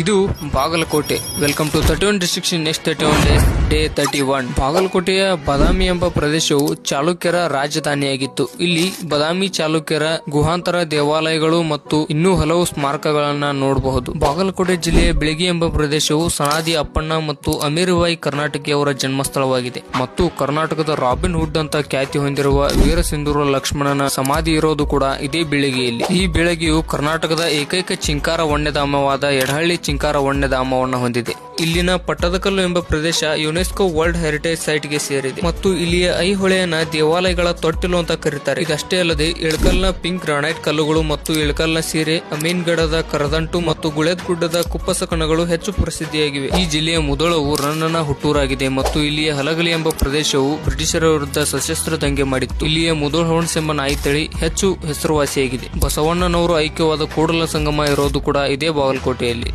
ಇದು Bagalkot. Welcome to thirty one districts next thirty one days day thirty one ಬಾಗಲಕೋಟೆಯ ಬದಾಮಿ ಎಂಬ ಪ್ರದೇಶವು ಚಾಲುಕ್ಯರ ರಾಜಧಾನಿಯಾಗಿತ್ತು. ಇಲ್ಲಿ ಬದಾಮಿ ಚಾಲುಕ್ಯರ ಗುಹಾಂತರ ದೇವಾಲಯಗಳು ಮತ್ತು ಇನ್ನೂ ಹಲವು ಸ್ಮಾರಕಗಳನ್ನ ನೋಡಬಹುದು. ಬಾಗಲಕೋಟೆ ಜಿಲ್ಲೆಯ ಬೆಳಗಿ ಎಂಬ ಪ್ರದೇಶವು ಸನಾದಿ ಅಪ್ಪಣ್ಣ ಮತ್ತು ಅಮೀರ್ಬಾಯಿ ಕರ್ನಾಟಕಿಯವರ ಜನ್ಮಸ್ಥಳವಾಗಿದೆ. ಮತ್ತು ಕರ್ನಾಟಕದ ರಾಬಿನ್ ಹುಡ್ ಅಂತ ಖ್ಯಾತಿ ಹೊಂದಿರುವ ವೀರಸಿಂಧೂರ ಲಕ್ಷ್ಮಣನ ಸಮಾಧಿ ಇರೋದು ಕೂಡ ಇದೇ ಬೆಳಗಿಯಲ್ಲಿ. ಈ ಬೆಳಗಿಯು ಕರ್ನಾಟಕದ ಏಕೈಕ ಚಿಂಕಾರ ವನ್ಯಧಾಮವಾದ ಎಡಹಳ್ಳಿ ಚಿಂಕಾರ ವನ್ಯಧಾಮವನ್ನು ಹೊಂದಿದೆ. ಇಲ್ಲಿನ ಪಟ್ಟದಕಲ್ಲು ಎಂಬ ಪ್ರದೇಶ ಯುನೆಸ್ಕೋ ವರ್ಲ್ಡ್ ಹೆರಿಟೇಜ್ ಸೈಟ್ಗೆ ಸೇರಿದೆ. ಮತ್ತು ಇಲ್ಲಿಯ ಐಹೊಳೆಯನ್ನ ದೇವಾಲಯಗಳ ತೊಟ್ಟಿಲು ಅಂತ ಕರೀತಾರೆ. ಇದಷ್ಟೇ ಅಲ್ಲದೆ, ಇಳಕಲ್ನ ಪಿಂಕ್ ಗ್ರಾನೈಟ್ ಕಲ್ಲುಗಳು ಮತ್ತು ಇಳಕಲ್ನ ಸೀರೆ ಅಮೀನ್ಗಡದ ಕರದಂಟು ಮತ್ತು ಗುಳೆದ್ ಗುಡ್ಡದ ಕುಪ್ಪಸ ಕಣಗಳು ಹೆಚ್ಚು ಪ್ರಸಿದ್ಧಿಯಾಗಿವೆ. ಈ ಜಿಲ್ಲೆಯ ಮುದೋಳವು ರನ್ನನ ಹುಟ್ಟೂರಾಗಿದೆ ಮತ್ತು ಇಲ್ಲಿಯ ಹಲಗಲಿ ಎಂಬ ಪ್ರದೇಶವು ಬ್ರಿಟಿಷರ ವಿರುದ್ಧ ಸಶಸ್ತ್ರ ದಂಗೆ ಮಾಡಿತ್ತು. ಇಲ್ಲಿಯ ಮುದೋಳ ಹೋಣ್ಸ್ ಎಂಬ ನಾಯಿ ತಳಿ ಹೆಚ್ಚು ಹೆಸರುವಾಸಿಯಾಗಿದೆ. ಬಸವಣ್ಣನವರು ಐಕ್ಯವಾದ ಕೂಡಲ ಸಂಗಮ ಇರೋದು ಕೂಡ ಇದೇ ಬಾಗಲಕೋಟೆಯಲ್ಲಿ.